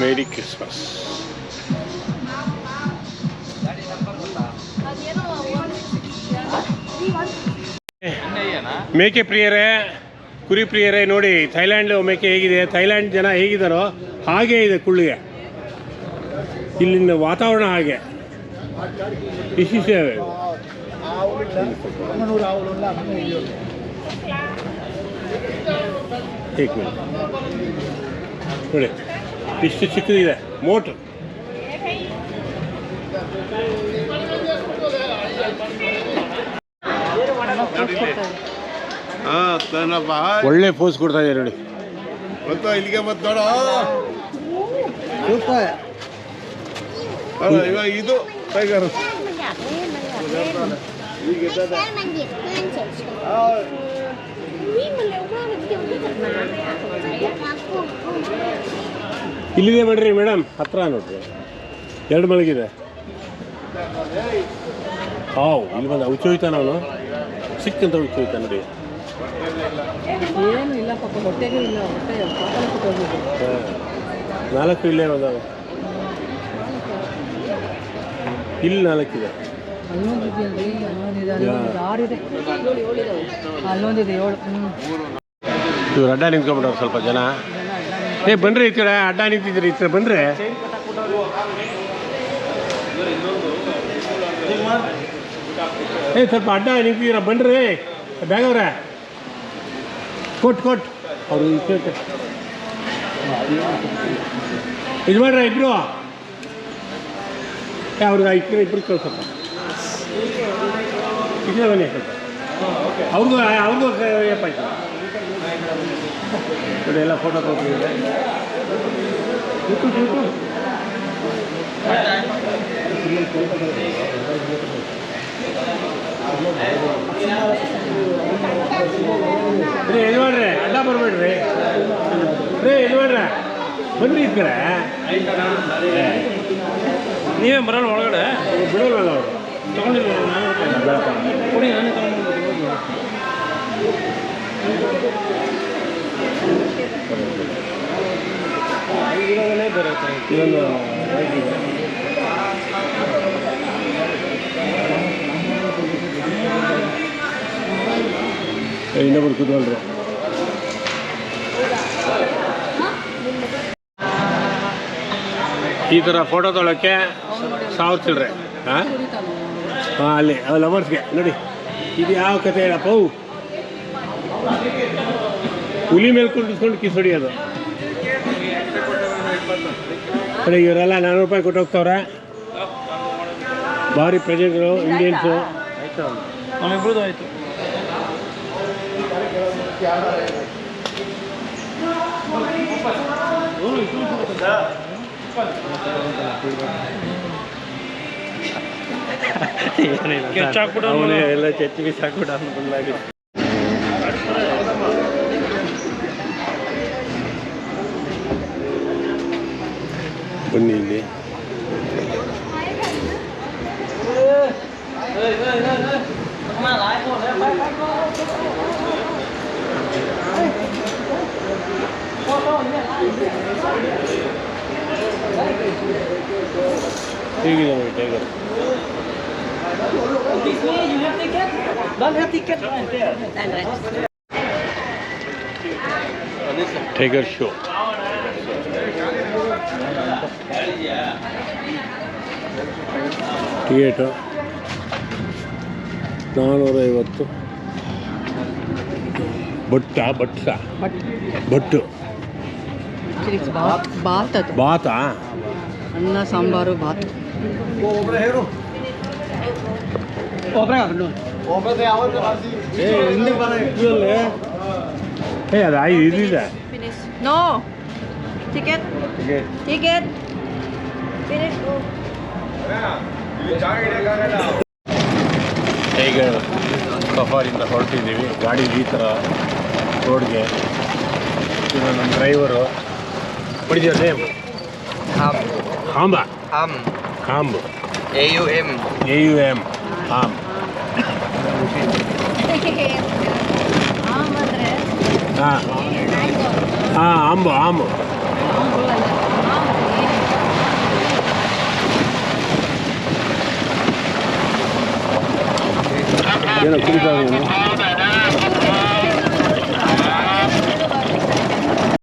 Merry Christmas ಮೇಕೆ ಪ್ರಿಯರೇ, ಕುರಿ ಪ್ರಿಯರೇ, ನೋಡಿ, ಥೈಲ್ಯಾಂಡ್ ಮೇಕೆ ಹೇಗಿದೆ, ಥೈಲ್ಯಾಂಡ್ ಜನ ಹೇಗಿದ್ದಾರೋ ಹಾಗೇ ಇದೆ ಕುಳ್ಳಿಗೆ ಇಲ್ಲಿನ ವಾತಾವರಣ ಹಾಗೆ. ಮಿನಿಟ್. ನೋಡಿ. ಇಷ್ಟು ಚಿಕ್ಕದಿದೆ ಮೋಟ್ರ್. ಹಾ ತನಪ್ಪ ಒಳ್ಳೆ ಪೋಸ್ ಕೊಡ್ತಾ ಇದೆ ನೋಡಿ. ಇಲ್ಲಿಗೆ ನೋಡ. ಅಲ್ಲ ಇವಾಗ ಇದು ಟೈಗರ್ Cái ಇಲ್ಲಿದೆ ಮಾಡ್ರಿ ಮೇಡಮ್. ಹತ್ರ ನೋಡ್ರಿ. ಎರಡು ಮಳಗಿದೆ ಹಾವು ಇಲ್ಲಿ ಬಂದ ಉಚ್ಚೋಯ್ತ ಅವನು ಸಿಕ್ಕಂತ ಉಚ್ಚೋಯ್ತ ನೋಡಿ. ನಾಲ್ಕು ಇಲ್ಲೇ ಬಂದಾವ. ಇಲ್ಲಿ ನಾಲ್ಕಿದೆ. ಇವ್ರು ಅಡ್ಡ ನಿಂತ್ಕೊಂಡ್ಬಿಟ್ಟವ್ರು ಸ್ವಲ್ಪ ಜನ. ಏ ಬನ್ರಿ ಈ ಅಡ್ಡ ನಿಂತಿದ್ರಿ ಈ ಕಡೆ ಬನ್ರಿ ಏ, ಸ್ವಲ್ಪ ಅಡ್ಡ ನಿಂತಿದ್ದೀರ ಬನ್ರಿ ಬ್ಯಾಗ್ ಅವ್ರೆ ಕೊಟ್ ಕೊಟ್. ಅವರು ಇದು ಮಾಡ್ರ ಇಬ್ರು. ಅವ್ರಿಗೆ ಇಬ್ಬರು ಇಬ್ರು ಕಳ್ಸಪ್ಪ. ಇದೇ ಬನ್ನಿ ಅವ್ರಿಗೂ ಅವ್ರಿಗೂ ಏಪಾಯ್ತು ನೋಡಿ ಎಲ್ಲ ಫೋಟೋ ತಗೊಂಡಿದ್ದಾರೆ ರೀ ಇದು ಮಾಡ್ರಿ ಅಡ್ಡ ಬರ್ಬೇಡ್ರಿ ರೀ ಇದು ಮಾಡ್ರ ಬನ್ರಿ ಈ ಕಡೆ ನೀವೇ ಬರಲ್ಲ ಒಳಗಡೆ ಬಿಡೋಲ್ವಲ್ಲ ಅವರು ತಗೊಂಡಿಲ್ಲ ನಾನು ಬೆಳಕ ಕೊಡಿ ನಾನೇ ತಗೊಂಡು ಇದೊಂದು ಇನ್ನೊಬ್ರು ಈ ಥರ ಫೋಟೋ ತೊಳಕ್ಕೆ ಸಾವಿರ ಚಿಲ್ರೆ ಹಾಂ? ಹಾಂ ಅಲ್ಲಿ ಲವರ್ಸ್ಗೆ ನೋಡಿ. ಇದು ಯಾವ ಕತೆ ಹೇಳಪ್ಪ? ಹುಲಿ ಮೇಲೆ ಕುಂಡಿಸ್ಕೊಂಡು ಕಿಸ್ ಹೊಡಿಯೋದು ನೋಡಿ ಇವರೆಲ್ಲ ನಾನ್ನೂರು ರೂಪಾಯಿ ಕೊಟ್ಟು ಹೋಗ್ತವ್ರೆ. ಭಾರಿ ಪ್ರಜೆಗಳು ಇಂಡಿಯನ್ಸು ಆಯಿತು. ಎಲ್ಲ ಚಚ್ಚಿ ಬಿಸಾಕ್ಬಿಟ್ಟು ಅವ್ನು ಬಂದಾಗಿ ಬನ್ನಿ ಇಲ್ಲಿ ಹೇಗಿದೆ ನೋಡಿ ಟೈಗರ್ ಟೈಗರ್ ಶೋ ಟಿಕೆಟು ನಾನ್ನೂರೈವತ್ತು ಬಟ್ಟ ಬಟ್ಟ. ಬಟ್. ಬಟ್ಟು. ಬಾತ ಬಾತ್ ಅನ್ನ ಸಾಂಬಾರು ಬಾತ್ ಏ ಟಿಕೆಟ್ ಟಿಕೆಟ್ ಏ ಅದು ಐದು ಇದಿದೆ ನೋ. ಟಿಕೆಟ್ ಟಿಕೆಟ್ ಟೈಗರ್ ಸಫಾರಿಂದ ಹೊರಟಿದ್ದೀವಿ. ಗಾಡಿ ಈ ಥರ ರೋಡ್ಗೆ. ಇದು ನಮ್ಮ ಡ್ರೈವರು. ಹೊಡಿದೀರ ನೇಮ್. ಹಾಂಬ? A-U-M. ಎ ಯು ಎಂ ಹಾಂ. ಹಾಂ. ಆಂಬು ಆಂಬು எனக்கு குறிப்பாக வேணும்